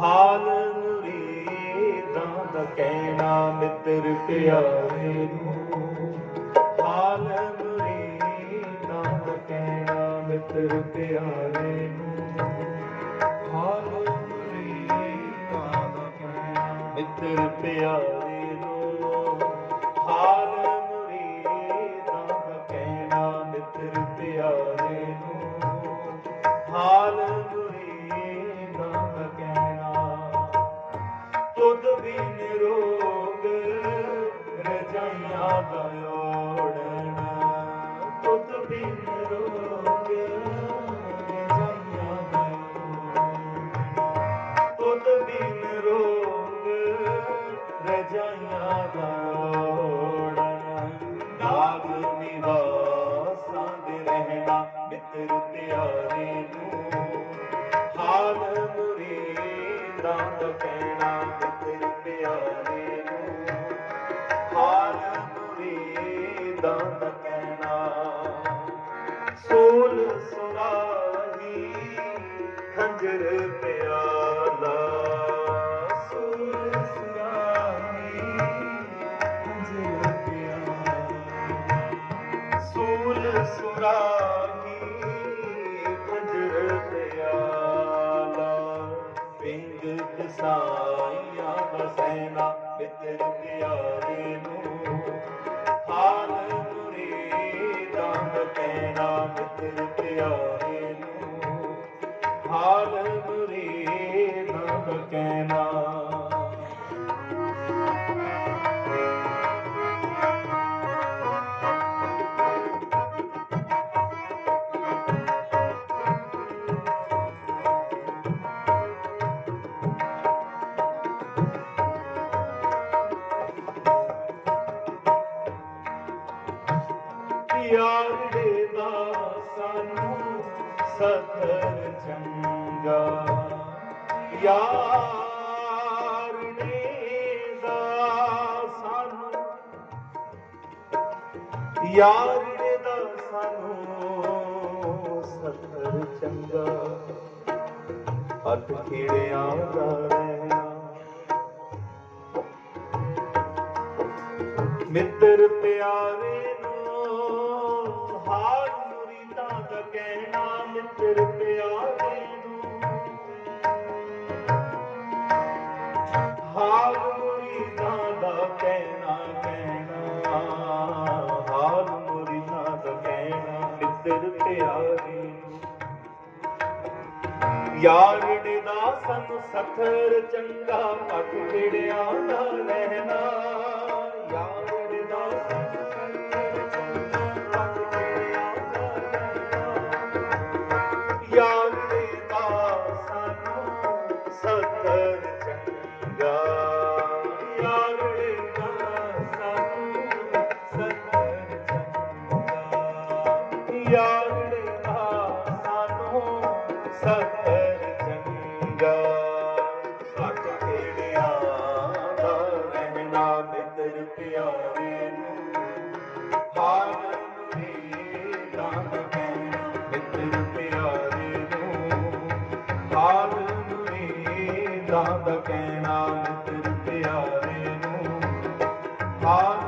ਹਾਲ ਮੁਰੀਦਾਂ ਦਾ ਕਹਿਣਾ ਮਿੱਤਰ ਪਿਆਰੇ ਨੂੰ। ਹਾਲ ਮੁਰੀਦਾਂ ਦਾ ਕਹਿਣਾ ਮਿੱਤਰ ਪਿਆਰੇ ਨੂੰ। ਹਾਲ ਮੁਰੀਦਾਂ ਦਾ ਕਹਿਣਾ ਮਿੱਤਰ ਪਿਆਰੇ ਮੁਰੀਦਾਂ ਦਾ ਕਹਿਣਾ ਮਿੱਤਰ ਪਿਆਰੇ ਨੂੰ। ਹਾਲ ਮੁਰੀਦਾਂ ਦਾ ਕਹਿਣਾ। ਸੋਲ ਸੁਰਾਹੀ ਖੰਜਰ ਪਿਆਲਾ ਕਹਿਣਾ ਪਿਆਰੇ ਨੂੰ। ਹਾਲ ਮੁਰੀਦਾਂ ਦਾ ਕਹਿਣਾ ਪਿਆਰੇ ਸਤਰ ਚੰਗਾ। ਯਾਰ ਨੇ ਦਾ ਸਾਨੂੰ ਯਾਰ ਨੇ ਦਾ ਸਾਨੂੰ ਸਤਰ ਚੰਗਾ। ਅੱਠ ਖੇੜਿਆਂ ਦਾ ਰਹਿਣਾ। ਮਿੱਤਰ ਪਿਆਰੇ ਯਾਰੜੇ ਦਾ ਸਾਨੂੰ ਸਥਰ ਚੰਗਾ ਪੱਟ ਖੇੜਿਆਂ ਨਾ ਰਹਿਣਾ। ਯਾਰੜੇ ਦਾ ਕਹਿਣਾ ਮਿੱਤਰ ਪਿਆਰੇ ਨੂੰ ਹਾਲ